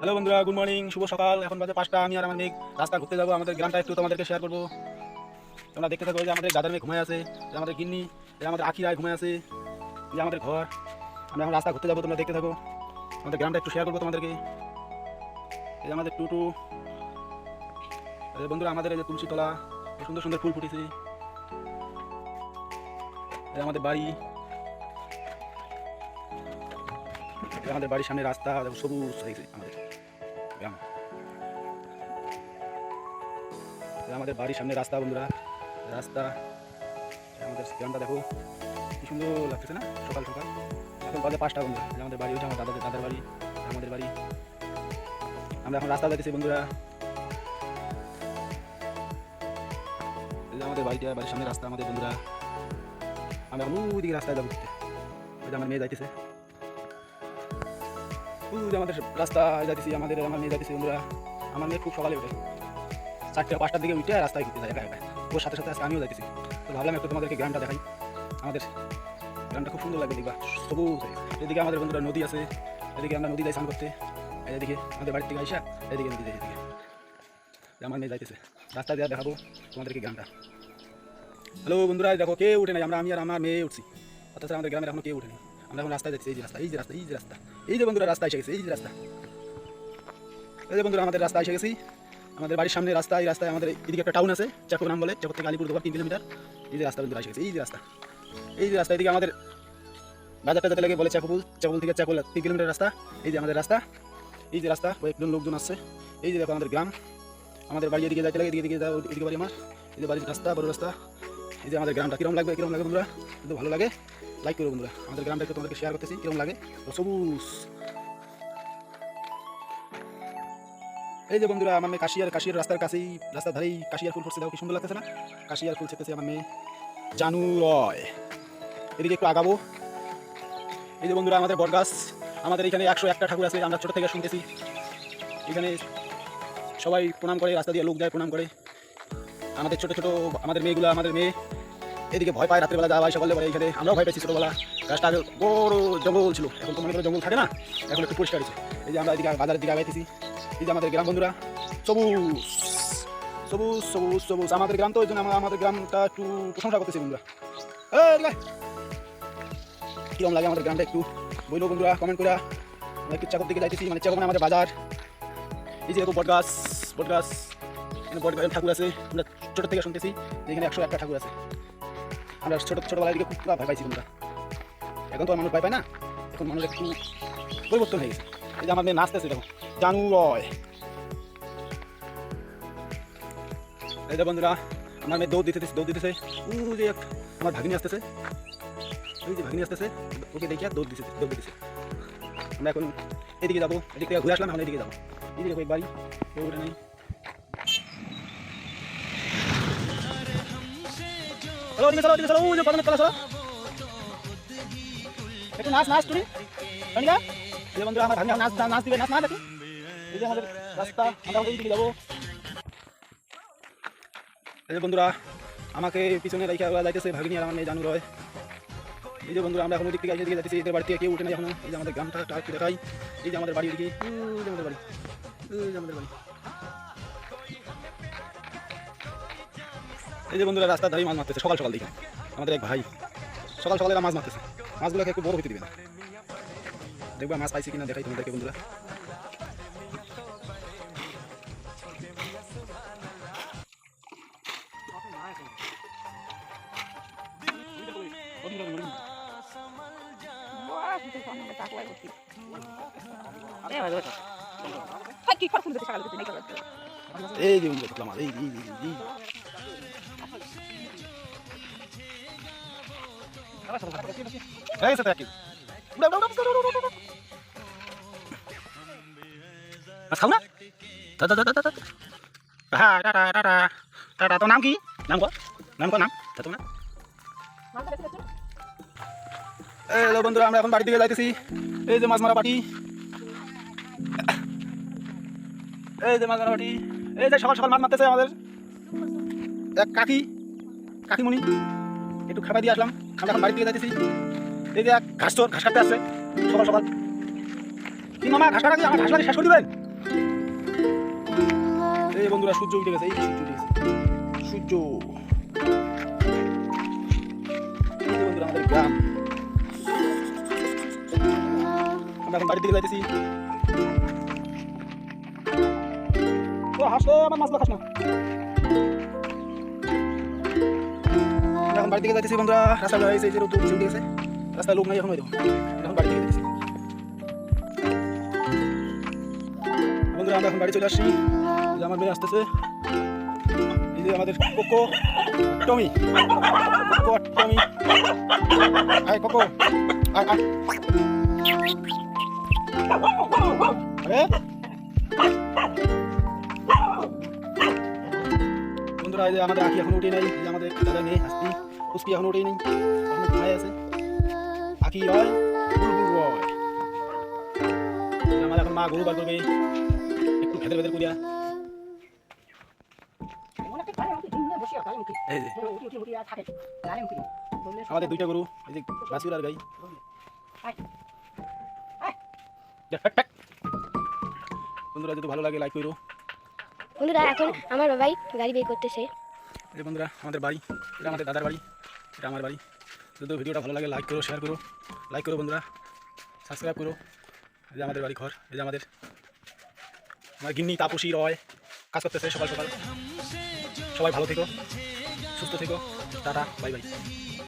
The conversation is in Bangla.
হ্যালো বন্ধুরা গুড মর্নিং শুভ সকাল। এখন বাজে পাঁচটা, আমি আর আমার মেঘ রাস্তা ঘুরতে যাব। আমাদের গ্রামটা একটু তোমাদেরকে শেয়ার করব। তোমরা দেখতে থাকো এই যে আমাদের দাদার মেয়ে ঘুমায় আছে, যে আমাদের গিন্নি, যে আমাদের আখি রায় ঘুমায় আছে, যে আমাদের ঘর। আমরা এখন রাস্তা ঘুরতে যাব, তোমরা দেখতে থাকো। আমাদের গ্রামটা একটু শেয়ার করব তোমাদেরকে। এই আমাদের টুটু বন্ধুরা, আমাদের এই যে তুলসী তলা সুন্দর সুন্দর ফুল ফুটেছে। এই আমাদের বাড়ি। আমাদের বাড়ির সামনে রাস্তা সবুজ হয়ে গেছে আমাদের। আমাদের বাড়ির সামনে রাস্তা, বন্ধুরা। রাস্তা। আমাদের গ্রামটা দেখো। কি সুন্দর লাগতেছে না? সকাল সকাল। এখন বাজে পাঁচটা, বন্ধুরা। আমাদের বাড়ি ওইটা আমার দাদাদের, দাদার বাড়ি, আমাদের বাড়ি। আমরা এখন রাস্তা যাইতেছি, বন্ধুরা। আমাদের বাড়িটা, বাড়ির সামনে রাস্তা আমাদের, বন্ধুরা। আমরা এখন দিকে রাস্তায় যাব। আমার মেয়ে যাইতেছে। আমাদের রাস্তা যাইতেছি, আমাদের আমার মেয়ে যাইতেছি, বন্ধুরা। আমার মেয়ে খুব সকালে উঠে চারটে, পাঁচটার দিকে উঠে রাস্তায় ঘুরতে যায় একা ওর সাথে সাথে আজকে আমিও যাইতেছি। তো ভাবলাম একটু তোমাদেরকে গ্রামটা দেখাই। আমাদের গ্রামটা খুব সুন্দর লাগে দেখবা। সবুজ এদিকে আমাদের বন্ধুরা নদী আছে। এদিকে আমরা নদী যাই স্নান করতে। এদিকে আমাদের বাড়ির থেকে আইসা এদিকে নদী যাই এদিকে আমার মেয়ে যাইতেছে। রাস্তা দিয়ে দেখাবো তোমাদেরকে গ্রামটা। হ্যালো বন্ধুরা দেখো কেউ উঠে নাই। আমরা, আমি আর আমার মেয়ে উঠছি। অর্থাৎ আমাদের গ্রামের এখনও কেউ উঠেনি আমরা এখন রাস্তায় যাচ্ছি এই যে রাস্তা এই যে রাস্তা এই যে রাস্তা এই যে বন্ধুরা রাস্তা এসে গেছে এই যে রাস্তা এই যে বন্ধুরা আমাদের রাস্তা এসে গেছি আমাদের বাড়ির সামনে রাস্তা এই রাস্তায় আমাদের এদিকে একটা টাউন আছে চাকুর বলে চাকুর থেকে আলিপুর দোকান তিন কিলোমিটার এই যে রাস্তা বন্ধুরা এসে গেছে এই যে রাস্তা এই যে রাস্তা এদিকে আমাদের বাজারটা যেতে লাগে বলে চাকুপুল চাকুল থেকে চাকুল তিন কিলোমিটার রাস্তা এই যে আমাদের রাস্তা এই যে রাস্তা কয়েকজন লোকজন আসছে এই যে দেখো আমাদের গ্রাম আমাদের বাড়ি এদিকে যাইতে লাগে এদিকে এদিকে যাও এদিকে বাড়ি আমার এই যে বাড়ির রাস্তা বড় রাস্তা এই যে আমাদের গ্রামটা কিরম লাগবে কিরম লাগে বন্ধুরা কিন্তু ভালো লাগে লাইক করো বন্ধুরা। আমাদের গ্রামটা একটু তোমাদেরকে শেয়ার করতেছি কিরম লাগে? সবুজ। এই যে বন্ধুরা, আমার মেয়ে কাশিয়ার কাশিয়ার রাস্তার কাছেই, রাস্তার ধারেই কাশিয়ার ফুল ফুটছে। দেখো কি সুন্দর লাগতেছে না? কাশিয়ার ফুল ছেপেছে আমার মেয়ে জানু রয়। এদিকে একটু আগাবো। এই যে বন্ধুরা, আমাদের বটগাছ। আমাদের এখানে একশো একটা ঠাকুর আছে, আমরা ছোটো থেকে শুনতেছি। এখানে সবাই প্রণাম করে, রাস্তা দিয়ে লোক যায়, প্রণাম করে। আমাদের ছোটো ছোটো আমাদের মেয়েগুলো, আমাদের মেয়ে এদিকে ভয় পায়, রাত্রিবেলা যাওয়া সকালে পরে এখানে আমরাও ভয় পেয়েছি ছোটোবেলা। গাছটা আগে বড় জঙ্গল ছিল। এখন তো মনে করো জঙ্গল থাকে না? এখন একটু পরিষ্কার হয়েছে। এই যে আমরা এদিকে বাজারের দিকে আগাইতেছি এই যে আমাদের গ্রাম বন্ধুরা, সবুজ সবুজ সবুজ সবুজ। আমাদের গ্রাম তো ওই জন্য আমরা আমাদের গ্রামটা একটু প্রশংসা করতেছি বন্ধুরা। কিরম লাগে আমাদের গ্রামটা একটু? বইলো বন্ধুরা কমেন্ট করে আমরা একটু চাকর দিকে যাইতেছি মানে চাকর মানে আমাদের বাজার। এই যে এরকম বটগাছ বটগাছ এখানে বট ঠাকুর আছে। আমরা ছোটো থেকে শুনতেছি যে এখানে একশো একটা ঠাকুর আছে। আমরা ছোটো ছোটোবেলার দিকে খুব এখন তো মানুষ ভয় পায় না। এখন মানুষ একটু পরিবর্তন হয়ে গেছে। এই যে মেয়ে নাচতেছে, দেখো। জানু রয় বন্ধুরা, আমার মেয়ে দৌড় দিতেছে দৌড় দিতেছে। উ যে আমার ভাগিনী আসতেছে। ওই যে ভাগিনী আসতেছে, ওকে দেখিয়া দৌড় দিতেছে দৌড় দিতেছে। আমরা এখন এদিকে যাব, এদিক থেকে ঘুরে আসলাম, এখন এদিকে যাব। এদিকে বাড়ি কেউ নেই। ওদিকে ওদিকে একটু নাচ নাচ তুমি শনিকা যে বন্ধুরা, আমার নাচ নাচ দিবে, নাচ না দেখি। এই যে আমাদের রাস্তা, আমরা দিকে যাব। এই যে বন্ধুরা, আমাকে পিছনে রেখে যাইতেছে, ভাগিনী আর আমার জানু রয়। এই যে বন্ধুরা, আমরা এখন ওই দিক থেকে এই দিকে যাচ্ছি এদের বাড়ি থেকে কেউ উঠে না এখনও। এই যে আমাদের গ্রামটা দেখাই। এই যে আমাদের বাড়ি যে আমাদের বাড়ি। আমাদের বাড়ি। এই যে বন্ধুরা, রাস্তার ধারে মাছ মারতেছে সকাল সকাল দিকে আমাদের এক ভাই সকাল সকালে মাছ মারতেছে। মাছগুলোকে একটু বড় হইতে দিবে না। দেখবা মাছ পাইছি কিনা, দেখাই তোমাদেরকে বন্ধুরা। এই যে বন্ধুরা এই এই। একই উড়া উড়া উড়া উড়া উড়া উড়া মাছ খাও না তা তা তা তা তা হ্যাঁ টাটা টাটা টাটা তোর নাম কি নাম কো নাম কো নাম তা তোমার হ্যালো বন্ধুরা আমরা এখন বাড়ি দিকে যাইতেছি এই যে মাছ মারা বাটি এই যে মাছ মারা বাটি, এই যে সকাল সকাল মাছ মারতেছে আমাদের। এক কাকি, কাকিমণি। একটু খাবার দিয়ে আসলাম। আমরা এখন বাড়ি থেকে যাইতেছি। এই যে ঘাস চোর ঘাস কাটতে আসছে। সকাল সকাল। কি মামা, ঘাস কাটা আমার ঘাস শেষ করে এই বন্ধুরা, সূর্য উঠে গেছে, এই সূর্য উঠে গেছে। সূর্য। বন্ধুরা, আমাদের গ্রাম। আমরা এখন বাড়ির দিকে যাইতেছি। হাসলে আমার মাছগুলো খাস না। বাড়ির যাইতেছি বন্ধুরা। রাস্তা হয়েছে যে রোদ গেছে রাস্তায় লোক নাই, এখন এখন দিকে যাইতেছি। বন্ধুরা, আমরা এখন বাড়ি চলে আসছি। আমার মেয়ে আসতেছে। এই যে আমাদের কোকো, টমি। Coco Tommy. আয় কোকো। আয় আয়। আরে। বন্ধুরা, এই যে আমাদের আঁকি এখনও উঠে নাই। আমাদের দাদা মেয়ে হাসতি পুষ্টি এখনও উঠেই নাই এখনও ঘুমাই আছে আঁকি হয় বুলবুল রয় আমার এখন মা গরু বার করবে একটু ভেতর ভেতর করিয়া আমাদের দুইটা গরু এই যে। বাছুর আর গাই। বন্ধুরা যদি ভালো লাগে লাইক করো বন্ধুরা এখন আমার বাবাই গাড়ি বের করতেছে। এই বন্ধুরা, আমাদের বাড়ি, এটা আমাদের দাদার বাড়ি, এটা আমার বাড়ি। যদি ভিডিওটা ভালো লাগে লাইক করো শেয়ার করো লাইক করো বন্ধুরা সাবস্ক্রাইব করো। এই যে আমাদের বাড়ি ঘর, এই যে আমাদের, আমার গিন্নি তাপসী রয়, কাজ করতেছে সকাল সকাল। সবাই ভালো থেকো, সুস্থ থেকো, টাটা বাই বাই